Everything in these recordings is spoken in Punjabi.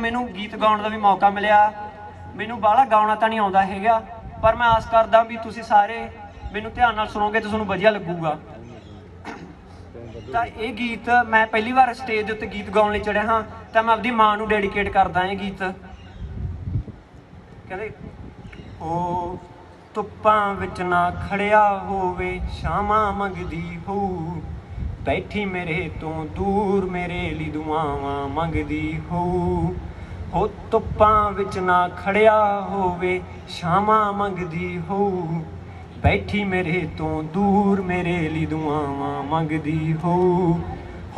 ਮੈਨੂੰ ਗੀਤ ਗਾਉਣ ਦਾ ਵੀ ਮੌਕਾ ਮਿਲਿਆ। ਮੈਨੂੰ ਬਾਹਲਾ ਗਾਉਣਾ ਤਾਂ ਨਹੀਂ ਆਉਂਦਾ ਹੈਗਾ, ਪਰ ਮੈਂ ਆਸ ਕਰਦਾ ਵੀ ਤੁਸੀਂ ਸਾਰੇ ਮੈਨੂੰ ਧਿਆਨ ਨਾਲ ਸੁਣੋਗੇ ਤੇ ਤੁਹਾਨੂੰ ਵਧੀਆ ਲੱਗੂਗਾ। ਤਾਂ ਇਹ ਗੀਤ ਮੈਂ ਪਹਿਲੀ ਵਾਰ ਸਟੇਜ ਦੇ ਉੱਤੇ ਗੀਤ ਗਾਉਣ ਲਈ ਚੜਿਆ ਹਾਂ, ਤਾਂ ਮੈਂ ਆਪਣੀ ਮਾਂ ਨੂੰ ਡੈਡੀਕੇਟ ਕਰਦਾ ਇਹ ਗੀਤ। ਕਹਿੰਦੇ, ਓ ਧੁੱਪਾਂ ਵਿੱਚ ਨਾ ਖੜਿਆ ਹੋਵੇ ਸ਼ਾਮਾਂ ਮੰਗਦੀ ਹੋਊ ਬੈਠੀ ਮੇਰੇ ਤੋਂ ਦੂਰ ਮੇਰੇ ਲਈ ਦੁਆਵਾਂ ਮੰਗਦੀ ਹੋ। ਹੋ ਧੁੱਪਾਂ ਵਿੱਚ ਨਾ ਖੜਿਆ ਹੋਵੇ ਸ਼ਾਮਾਂ ਮੰਗਦੀ ਹੋਊ। ਬੈਠੀ ਮੇਰੇ ਤੋਂ ਦੂਰ ਮੇਰੇ ਲਈ ਦੁਆਵਾਂ ਮੰਗਦੀ ਹੋਊ।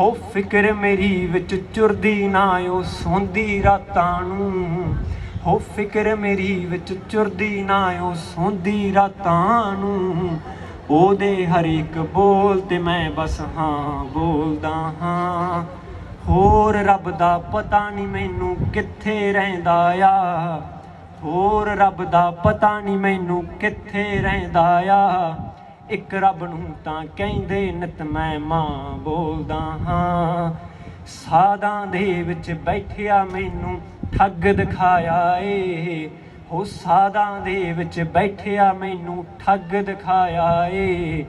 ਹੋ ਫਿਕਰ ਮੇਰੀ ਵਿੱਚ ਚੁਰਦੀ ਨਾ, ਉਹ ਸੌਂਦੀ ਰਾਤਾਂ ਨੂੰ। ਹੋ ਫਿਕਰ ਮੇਰੀ ਵਿੱਚ ਚੁਰਦੀ ਨਾ, ਉਹ ਸੌਂਦੀ ਰਾਤਾਂ ਨੂੰ। ਉਹਦੇ ਹਰ ਇੱਕ ਬੋਲ ਤੇ ਮੈਂ ਬਸ ਹਾਂ ਬੋਲਦਾ ਹਾਂ। ਹੋਰ ਰੱਬ ਦਾ ਪਤਾ ਨਹੀਂ ਮੈਨੂੰ ਕਿੱਥੇ ਰਹਿੰਦਾ ਆ। ਹੋਰ ਰੱਬ ਦਾ ਪਤਾ ਨਹੀਂ ਮੈਨੂੰ ਕਿੱਥੇ ਰਹਿੰਦਾ ਆ। ਇੱਕ ਰੱਬ ਨੂੰ ਤਾਂ ਕਹਿੰਦੇ ਨਿਤ ਮੈਂ ਮਾਂ ਬੋਲਦਾ ਹਾਂ। ਸਾਦਾਂ ਦੇ ਵਿੱਚ ਬੈਠਿਆ ਮੈਨੂੰ ਠੱਗ ਦਿਖਾਇਆ ਏ। ਹੋ ਸਾਦਾਂ ਦੇ ਵਿੱਚ ਬੈਠਿਆ ਮੈਨੂੰ ਠੱਗ ਦਿਖਾਇਆ ਏ।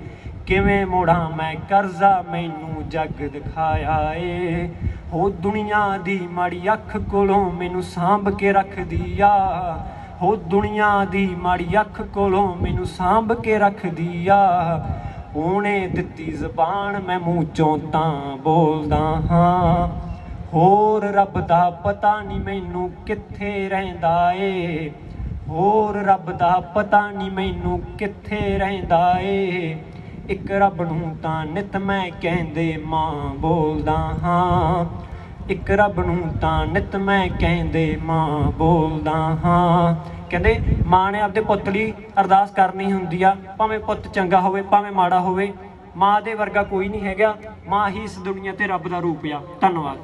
ਕਿਵੇਂ ਮੋੜਾਂ ਮੈਂ ਕਰਜ਼ਾ ਮੈਨੂੰ ਜੱਗ ਦਿਖਾਇਆ ਏ ਹੋ ਦੁਨੀਆ ਦੀ ਮਾੜੀ ਅੱਖ ਕੋਲੋਂ ਮੈਨੂੰ ਸਾਂਭ ਕੇ ਰੱਖਦੀ ਆ ਹੋ ਦੁਨੀਆ ਦੀ ਮਾੜੀ ਅੱਖ ਕੋਲੋਂ ਮੈਨੂੰ ਸਾਂਭ ਕੇ ਰੱਖਦੀ ਆ ਉਹਨੇ ਦਿੱਤੀ ਜ਼ਬਾਨ, ਮੈਂ ਮੂੰਹ ਚੋਂ ਤਾਂ ਬੋਲਦਾ ਹਾਂ। ਹੋਰ ਰੱਬ ਦਾ ਪਤਾ ਨਹੀਂ ਮੈਨੂੰ ਕਿੱਥੇ ਰਹਿੰਦਾ ਏ ਹੋਰ ਰੱਬ ਦਾ ਪਤਾ ਨਹੀਂ ਮੈਨੂੰ ਕਿੱਥੇ ਰਹਿੰਦਾ ਏ ਇੱਕ ਰੱਬ ਨੂੰ ਤਾਂ ਨਿਤ ਮੈਂ ਕਹਿੰਦੇ ਮਾਂ ਬੋਲਦਾ ਹਾਂ। ਇੱਕ ਰੱਬ ਨੂੰ ਤਾਂ ਨਿਤ ਮੈਂ ਕਹਿੰਦੇ ਮਾਂ ਬੋਲਦਾ ਹਾਂ। ਕਹਿੰਦੇ, ਮਾਂ ਨੇ ਆਪਦੇ ਪੁੱਤ ਲਈ ਅਰਦਾਸ ਕਰਨੀ ਹੁੰਦੀ ਆ, ਭਾਵੇਂ ਪੁੱਤ ਚੰਗਾ ਹੋਵੇ, ਭਾਵੇਂ ਮਾੜਾ ਹੋਵੇ। ਮਾਂ ਦੇ ਵਰਗਾ ਕੋਈ ਨਹੀਂ ਹੈਗਾ। ਮਾਂ ਹੀ ਇਸ ਦੁਨੀਆ ਤੇ ਰੱਬ ਦਾ ਰੂਪ ਆ। ਧੰਨਵਾਦ।